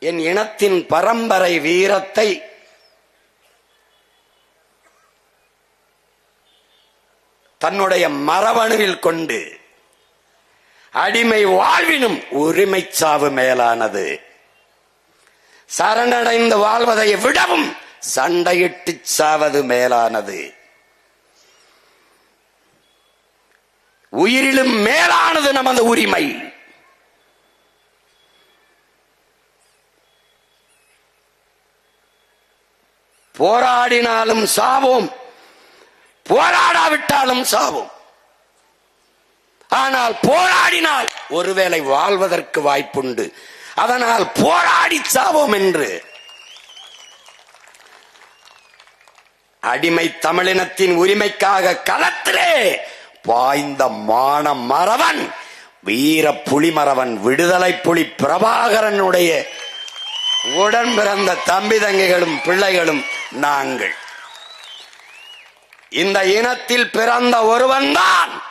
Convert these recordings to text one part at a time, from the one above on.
என் இனத்தின் பரம்பரை வீரத்தை தன்னுடைய மரபணுவில் கொண்டு அடிமை வாழ்வினும் உரிமை சாவு மேலானது. சரணடைந்து வாழ்வதை விடவும் சண்டையிட்டு சாவது மேலானது. உயிரிலும் மேலானது நமது உரிமை. போராடினாலும் சாவோம் போராடாவிட்டாலும் சாவோம். ஆனால் போராடினால் ஒருவேளை வாழ்வதற்கு வாய்ப்புண்டு. அதனால் போராடி சாவோம் என்று அடிமை தமிழினத்தின் உரிமைக்காக களத்திலே பாய்ந்த மான மறவன் வீர புலிமறவன் விடுதலை புலி பிரபாகரனுடைய உடன் பிறந்த தம்பி தங்கைகளும் பிள்ளைகளும் நாங்கள். இந்த இனத்தில் பிறந்த ஒருவன்தான்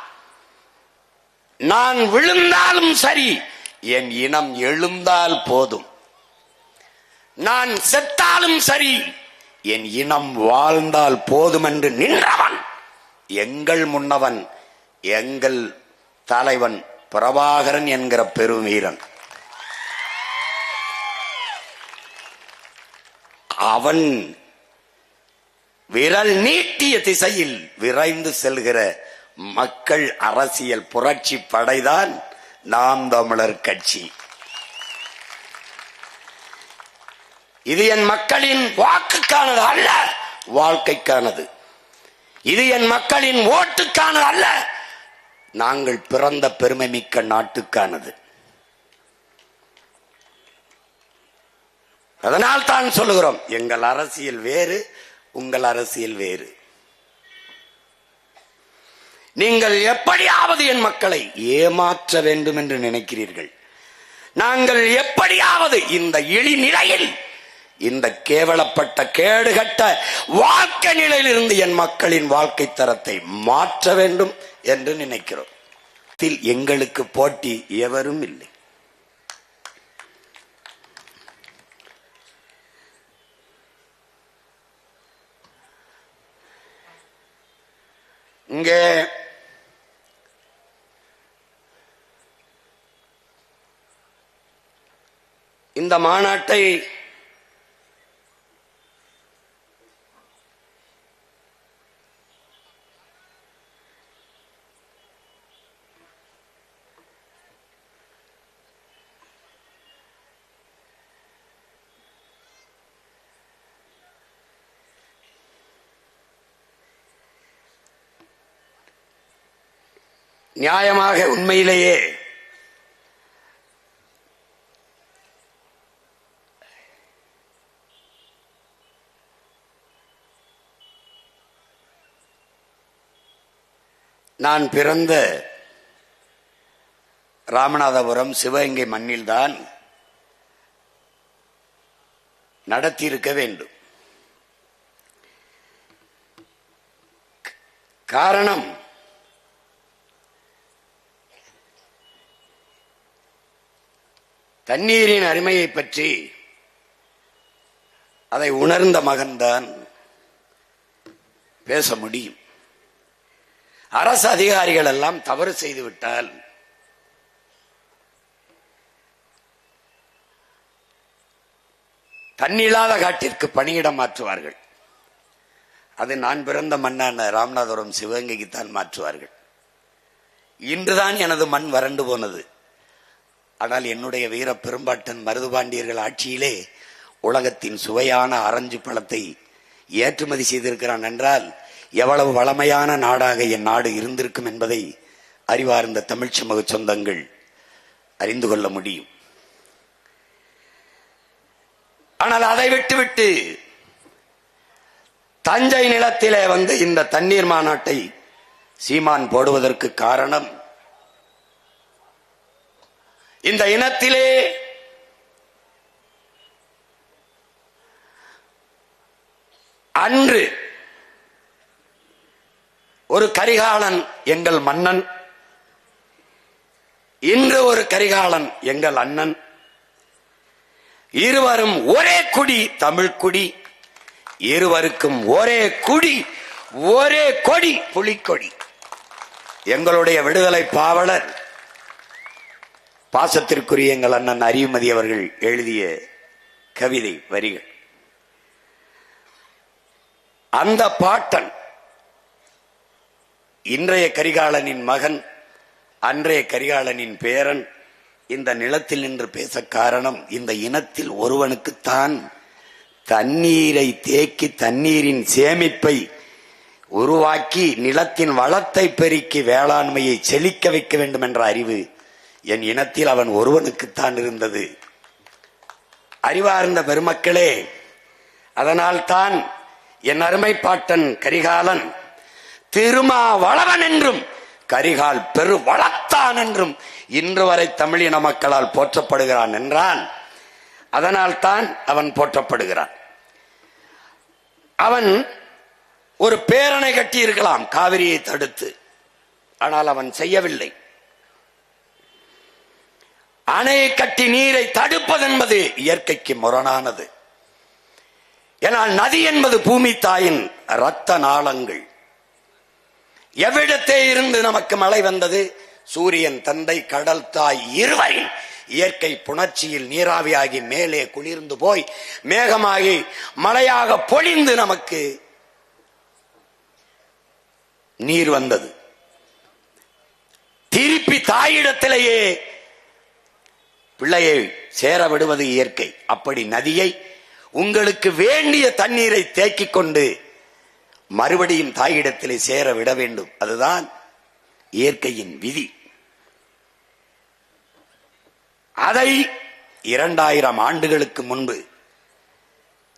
நான் விழுந்தாலும் சரி என் இனம் எழுந்தால் போதும். நான் செத்தாலும் சரி என் இனம் வாழ்ந்தால் போதும் என்று நின்றவன். எங்கள் முன்னவன் எங்கள் தலைவன் பிரபாகரன் என்கிற பெருவீரன். அவன் விரல் நீட்டிய திசையில் விரைந்து செல்கிற மக்கள் அரசியல் புரட்சி படைதான் நாம் தமிழர் கட்சி. இது என் மக்களின் வாக்குக்கானது அல்ல வாழ்க்கைக்கானது. இது என் மக்களின் ஓட்டுக்கானது அல்ல நாங்கள் பிறந்த பெருமை மிக்க நாட்டுக்கானது. அதனால் தான் சொல்லுகிறோம் எங்கள் அரசியல் வேறு உங்கள் அரசியல் வேறு. நீங்கள் எப்படியாவது என் மக்களை ஏமாற்ற வேண்டும் என்று நினைக்கிறீர்கள். நாங்கள் எப்படியாவது இந்த இழிநிலையில் இந்த கேவலப்பட்ட கேடுகட்ட வாழ்க்கை நிலையில் இருந்து என் மக்களின் வாழ்க்கை தரத்தை மாற்ற வேண்டும் என்று நினைக்கிறோம். எங்களுக்கு போட்டி எவரும் இல்லை. இங்கே இந்த மாநாட்டை நியாயமாக உண்மையிலேயே. நான் பிறந்த ராமநாதபுரம் சிவகங்கை மண்ணில்தான் நடத்தியிருக்க வேண்டும். காரணம் தண்ணீரின் அருமையை பற்றி அதை உணர்ந்த மகன்தான் பேச முடியும். அரசு அதிகாரிகள் எல்லாம் தவறு செய்துவிட்டால் தண்ணில்லாத காட்டிற்கு பணியிடம் மாற்றுவார்கள். அது நான் பிறந்த மண்ணான ராமநாதபுரம் சிவகங்கைக்குத்தான் மாற்றுவார்கள். இன்றுதான் எனது மண் வறண்டு போனது. ஆனால் என்னுடைய வீர பெரும்பாட்டன் மருதுபாண்டியர்கள் ஆட்சியிலே உலகத்தின் சுவையான அரஞ்சு பழத்தை ஏற்றுமதி செய்திருக்கிறான் என்றால் எவ்வளவு வளமையான நாடாக என் நாடு இருந்திருக்கும் என்பதை அறிவார்ந்த தமிழ் சமூக சொந்தங்கள் அறிந்து கொள்ள முடியும். ஆனால் அதை விட்டுவிட்டு தஞ்சை நிலத்திலே வந்து இந்த தண்ணீர் மாநாட்டை சீமான் போடுவதற்கு காரணம் இந்த இனத்திலே அன்று ஒரு கரிகாலன் எங்கள் மன்னன். இன்று ஒரு கரிகாலன் எங்கள் அண்ணன். இருவரும் ஒரே குடி தமிழ் குடி. இருவருக்கும் ஒரே குடி ஒரே கொடி புலிக்கொடி. எங்களுடைய விடுதலை பாவலர் பாசத்திற்குரிய எங்கள் அண்ணன் அறிவுமதி அவர்கள் எழுதிய கவிதை வரிகள். அந்த பாட்டன் இன்றைய கரிகாலனின் மகன் அன்றைய கரிகாலனின் பேரன் இந்த நிலத்தில் நின்று பேச காரணம் இந்த இனத்தில் ஒருவனுக்குத்தான் தண்ணீரை தேக்கி தண்ணீரின் சேமிப்பை உருவாக்கி நிலத்தின் வளத்தை பெருக்கி வேளாண்மையை செழிக்க வைக்க வேண்டும் என்ற அறிவு என் இனத்தில் அவன் ஒருவனுக்குத்தான் இருந்தது. அறிவார்ந்த பெருமக்களே அதனால்தான் என் அருமை பாட்டன் கரிகாலன் திருமாவளவன் என்றும் கரிகால் பெரு வளத்தான் என்றும் இன்று வரை தமிழின மக்களால் போற்றப்படுகிறான் என்றான். அதனால்தான் அவன் போற்றப்படுகிறான். அவன் ஒரு பேரணை கட்டி இருக்கலாம் காவிரியை தடுத்து. ஆனால் அவன் செய்யவில்லை. அணையை கட்டி நீரை தடுப்பது என்பது இயற்கைக்கு முரணானது. ஏனால் நதி என்பது பூமி தாயின் இரத்த நாளங்கள். எவ்விடத்தே இருந்து நமக்கு மழை வந்தது? சூரியன் தந்தை கடல் தாய் இருவரின் இயற்கை புணர்ச்சியில் நீராவியாகி மேலே குளிர்ந்து போய் மேகமாகி மழையாக பொழிந்து நமக்கு நீர் வந்தது. திருப்பி தாயிடத்திலேயே பிள்ளையை சேர விடுவது இயற்கை. அப்படி நதியை உங்களுக்கு வேண்டிய தண்ணீரை தேக்கிக் கொண்டு மறுபடியும் தாயிடத்திலே சேர விட வேண்டும். அதுதான் இயற்கையின் விதி. அதை இரண்டாயிரம் ஆண்டுகளுக்கு முன்பு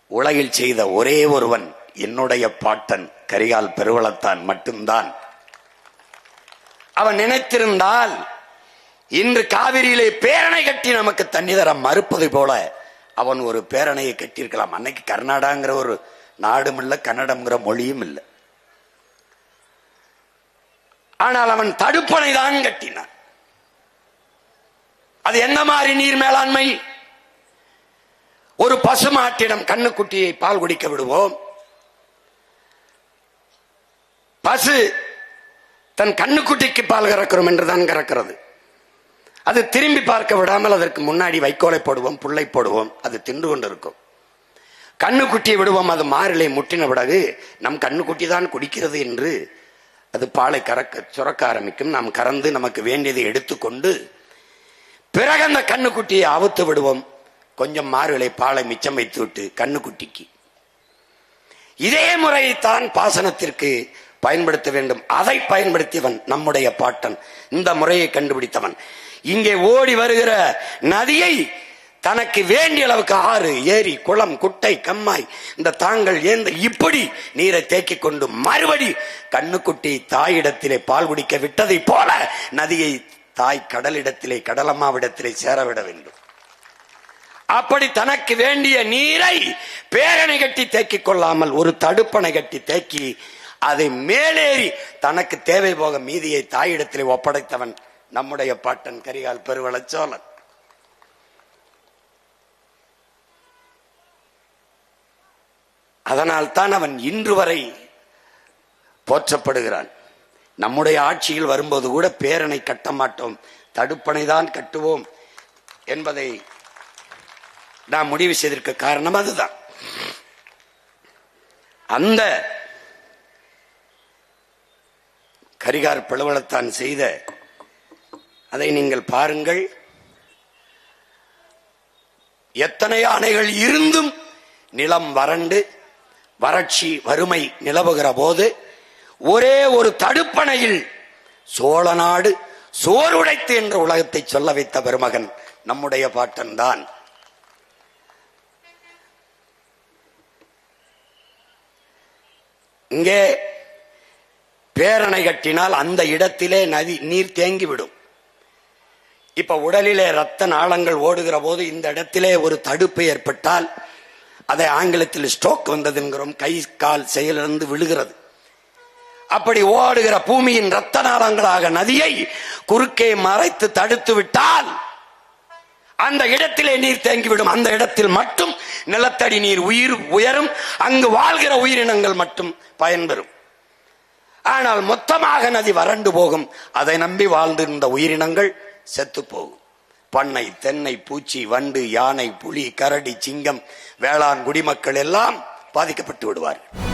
உலகில் செய்த ஒரே ஒருவன் என்னுடைய பாட்டன் கரிகால் பெருவளத்தான் மட்டும்தான். அவன் நினைத்திருந்தால் இன்று காவிரியிலே பேரணை கட்டி நமக்கு தண்ணி தர மறுப்பது போல அவன் ஒரு பேரணையை கட்டியிருக்கலாம். அன்னைக்கு கர்நாடகாங்கிற ஒரு நாடும் இல்லை கன்னடம்ங்கிற மொழியும் இல்லை. ஆனால் அவன் தடுப்பணை தான் கட்டினான். அது என்ன மாதிரி நீர் மேலாண்மை? ஒரு பசுமாட்டிடம் கண்ணுக்குட்டியை பால் குடிக்க விடுவோம். பசு தன் கண்ணுக்குட்டிக்கு பால் கறக்கிறோம் என்றுதான் கறக்கிறது. அது திரும்பி பார்க்க விடாமல் அதற்கு முன்னாடி வைக்கோலை போடுவோம் புல்லை போடுவோம். அது தின்று கொண்டிருக்கும். கண்ணுக்குட்டியை விடுவோம் அது மாறிலை முட்டின பிறகு நம் கண்ணுக்குட்டி தான் குடிக்கிறது என்று அது பாலை கறக்க சுரக்க ஆரம்பிக்கும். நாம் கறந்து நமக்கு வேண்டியதை எடுத்துக்கொண்டு பிறகு அந்த கண்ணுக்குட்டியை அவுத்து விடுவோம். கொஞ்சம் மாறுகளை பாலை மிச்சம் வைத்து விட்டு கண்ணுக்குட்டிக்கு இதே முறையைத்தான் பாசனத்திற்கு பயன்படுத்த வேண்டும். அதை பயன்படுத்தியவன் நம்முடைய பாட்டன். இந்த முறையை கண்டுபிடித்தவன். இங்கே ஓடி வருகிற நதியை தனக்கு வேண்டிய அளவுக்கு ஆறு ஏரி குளம் குட்டை கம்மாய் இந்த தாங்கள் ஏந்த இப்படி நீரை தேக்கிக் கொண்டு மறுபடி கண்ணுக்குட்டி தாயிடத்திலே பால் குடிக்க விட்டதை போல நதியை தாய் கடலிடத்திலே கடலம்மாவிடத்திலே சேரவிட வேண்டும். அப்படி தனக்கு வேண்டிய நீரை பேரணை கட்டி தேக்கிக் கொள்ளாமல் ஒரு தடுப்பணை கட்டி தேக்கி அதை மேலேறி தனக்கு தேவை போக மீதியை தாயிடத்திலே ஒப்படைத்தவன் நம்முடைய பாட்டன் கரிகால் பெருவளச்சோழன் அதனால் தான் அவன் இன்று வரை போற்றப்படுகிறான். நம்முடைய ஆட்சியில் வரும்போது கூட பேரனை கட்ட மாட்டோம் தடுப்பணை தான் கட்டுவோம் என்பதை நாம் முடிவு செய்திருக்க காரணம் அதுதான். அந்த கரிகார் பிளவளத்தான் செய்த அதை நீங்கள் பாருங்கள். எத்தனை அணைகள் இருந்தும் நிலம் வறண்டு வறட்சி வறுமை நிலவுகிற போது ஒரே ஒரு தடுப்பணையில் சோழ நாடு சோறுடைத்து என்ற உலகத்தை சொல்ல வைத்த பெருமகன் நம்முடைய பாட்டன் தான். இங்கே பேரணை கட்டினால் அந்த இடத்திலே நதி நீர் தேங்கிவிடும். இப்ப உடலிலே ரத்த நாளங்கள் ஓடுகிற போது இந்த இடத்திலே ஒரு தடுப்பு ஏற்பட்டால் அதை ஆங்கிலத்தில் ஸ்ட்ரோக் வந்தது என்கிறோம் கை கால் செயலிருந்து விழுகிறது. அப்படி ஓடுகிற பூமியின் ரத்த நாளங்களாக நதியை குறுக்கே மறைத்து தடுத்து விட்டால் அந்த இடத்திலே நீர் தேங்கிவிடும். அந்த இடத்தில் மட்டும் நிலத்தடி நீர் உயிர் உயரும். அங்கு வாழ்கிற உயிரினங்கள் மட்டும் பயன்பெறும். ஆனால் மொத்தமாக நதி வறண்டு போகும். அதை நம்பி வாழ்ந்திருந்த உயிரினங்கள் செத்து போகும் பண்ணை தென்னை பூச்சி வண்டு யானை புலி கரடி சிங்கம் வேளாண் குடிமக்கள் எல்லாம் பாதிக்கப்பட்டு விடுவார்கள்.